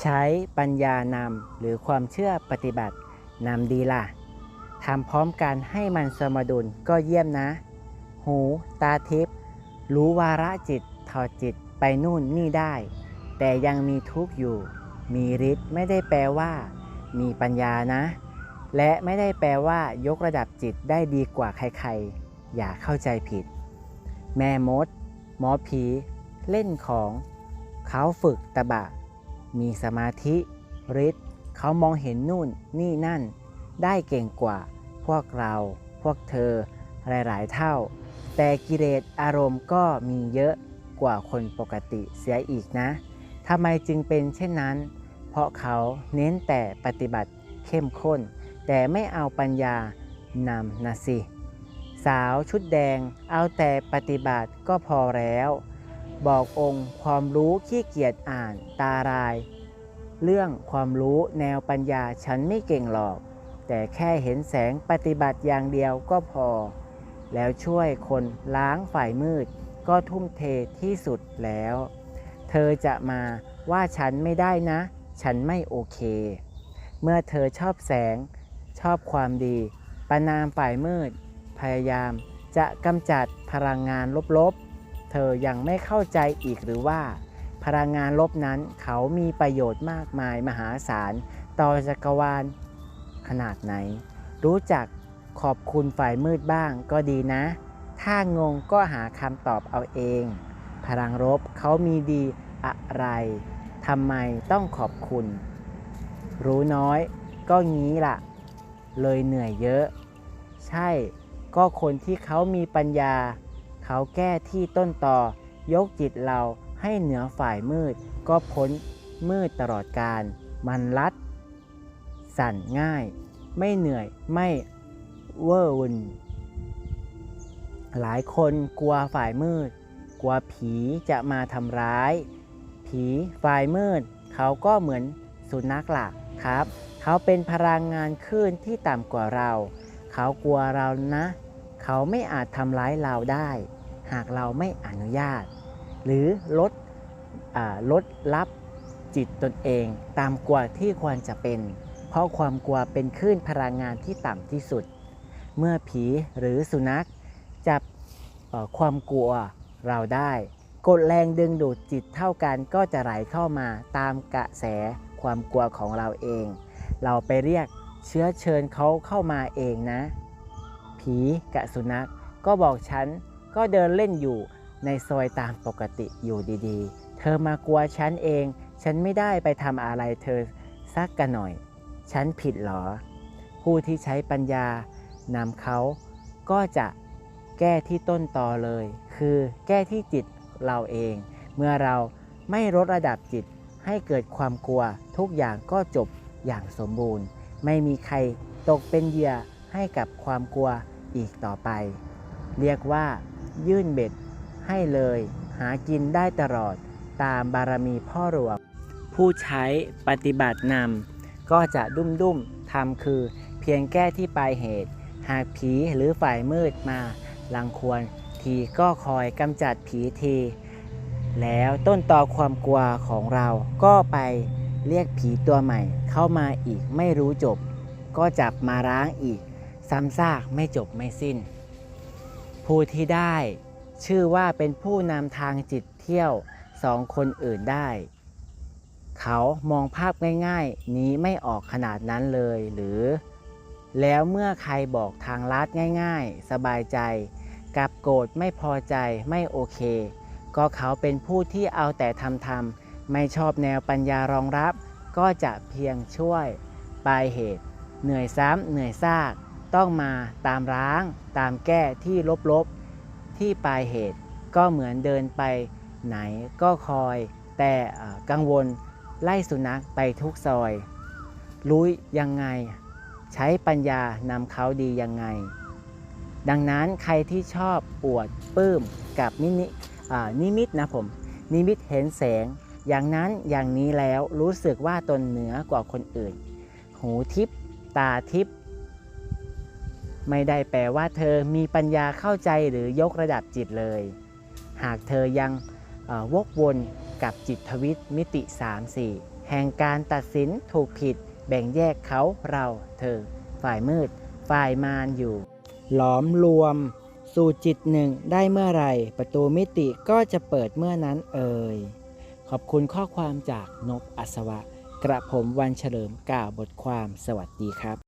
ใช้ปัญญานำหรือความเชื่อปฏิบัตินำดีล่ะทำพร้อมกันให้มันสมดุลก็เยี่ยมนะ หูตาทิพย์รู้วาระจิตถอดจิตไปนู่นนี่ได้ แต่ยังมีทุกข์อยู่ มีฤทธิ์ไม่ได้แปลว่า มีปัญญานะ และไม่ได้แปลว่ายกระดับจิตได้ดีกว่าใครๆ อย่าเข้าใจผิด แม่มด หมอผี เล่นของ เขาฝึกตะบะ มีสมาธิฤทธิ์เขามองเห็นนู่นนี่นั่น ได้เก่งกว่า พวกเรา พวกเธอ หลาย ๆ เท่า แต่กิเลสอารมณ์ก็มีเยอะกว่าคนปกติเสียอีกนะทำไมจึงเป็นเช่นนั้น เพราะเขาเน้นแต่ปฏิบัติเข้มข้น แต่ไม่เอาปัญญานำนะสิ สาวชุดแดงเอาแต่ปฏิบัติก็พอแล้ว บอกองค์ความรู้ขี้เกียจอ่านตาราย เรื่องความรู้แนวปัญญาฉันไม่เก่งหรอก แต่แค่เห็นแสงปฏิบัติอย่างเดียวก็พอ แล้วช่วยคนล้างฝ่ายมืด ก็ทุ่มเทที่สุดแล้ว เธอจะมาว่าฉันไม่ได้นะ ฉันไม่โอเค เมื่อเธอชอบแสง ชอบความดี ประนามฝ่ายมืด พยายามจะกำจัดพลังงานลบๆ ธอยังไม่เข้าใจอีกหรือว่า พลังงานลบนั้นเขามีประโยชน์มากมายมหาศาลต่อจักรวาลขนาดไหน รู้จักขอบคุณฝ่ายมืดบ้างก็ดีนะ ถ้างงก็หาคำตอบเอาเอง พลังลบเขามีดีอะไรทำไมต้องขอบคุณ รู้น้อยก็งี้ล่ะ เลยเหนื่อยเยอะ ใช่ก็คนที่เขามีปัญญา เขาแก้ที่ต้นต่อยกจิตเราให้เหนือฝ่ายมืด ก็พ้นมืดตลอดการ มันรัด สั่นง่าย ไม่เหนื่อยไม่เวอร์วุ่นหลายคนกลัวฝ่ายมืด กลัวผีจะมาทำร้าย ผีฝ่ายมืด เขาก็เหมือนสุนัขหลักครับ เขาเป็นพลังงานคลื่นที่ต่ำกว่าเรา เขากลัวเรานะ เขาไม่อาจทำร้ายเราได้ หากเราไม่อนุญาต หรือลดอลดรับจิตตนเอง ตามกว่าที่ควรจะเป็น เพราะความกลัวเป็นคลื่นพลังงานที่ต่ำที่สุด เมื่อผีหรือสุนัขจับความกลัวเราได้กดแรงดึงดูดจิตเท่ากันก็จะไหลเข้ามาตามกระแสความกลัวของเราเอง เราไปเรียกเชื้อเชิญเขาเข้ามาเองนะ ผีกับสุนัขก็บอกฉัน ก็เดินเล่นอยู่ในซอยตามปกติอยู่ดีๆ เธอมากลัวฉันเอง ฉันไม่ได้ไปทำอะไรเธอสักกันหน่อย ฉันผิดเหรอ ผู้ที่ใช้ปัญญานำเขาก็จะแก้ที่ต้นตอเลย คือแก้ที่จิตเราเอง เมื่อเราไม่ลดระดับจิตให้เกิดความกลัว ทุกอย่างก็จบอย่างสมบูรณ์ ไม่มีใครตกเป็นเหยื่อให้กับความกลัวอีกต่อไป เรียกว่า ยื่นเบ็ด ให้เลย หากินได้ตลอดตามบารมีพ่อหลวง ผู้ใช้ปฏิบัตินำก็จะดุ้มดุ้มๆทำคือ เพียงแก้ที่ปลายเหตุ หากผีหรือฝ่ายมืดมาลังควรทีก็คอยกำจัดผีที แล้วต้นตอความกลัวของเราก็ไปเรียกผีตัวใหม่เข้ามาอีกไม่รู้จบ ก็จับมาร้างอีกซ้ำซากไม่จบไม่สิ้น ผู้ที่ได้ชื่อว่าเป็นผู้นำทางจิตเที่ยวสองคนอื่นได้ เขามองภาพง่ายๆ นี้ไม่ออกขนาดนั้นเลยหรือ แล้วเมื่อใครบอกทางลัดง่ายๆ สบายใจกลับโกรธไม่พอใจไม่โอเค ก็เขาเป็นผู้ที่เอาแต่ทำทำๆไม่ชอบแนวปัญญารองรับ ก็จะเพียงช่วย ปลายเหตุ เหนื่อยซ้ำเหนื่อยซาก ต้องมาตามร้าง ตามแก้ที่ลบๆที่ปลายเหตุ ก็เหมือนเดินไปไหนก็คอยแต่กังวลไล่สุนัขไปทุกซอย รู้ยังไง ใช้ปัญญานำเขาดียังไง ดังนั้นใครที่ชอบอวดปื้มกับนินินิมิตนะผม นิมิตเห็นแสง อย่างนั้นอย่างนี้แล้วรู้สึกว่าตนเหนือกว่าคนอื่น หูทิพตาทิพ ไม่ได้แปลว่าเธอมีปัญญาเข้าใจหรือยกระดับจิตเลย หากเธอยังวกวนกับจิตทวิตมิติ 3 4 แห่งการตัดสินถูกผิด แบ่งแยกเขาเราเธอ ฝ่ายมืด ฝ่ายมารอยู่ หลอมรวม สู่จิตหนึ่งได้เมื่อไรประตูมิติก็จะเปิดเมื่อนั้นเอ่ยขอบคุณข้อความจากนกอัศวะ กระผมวันเฉลิมกล่าวบทความสวัสดีครับ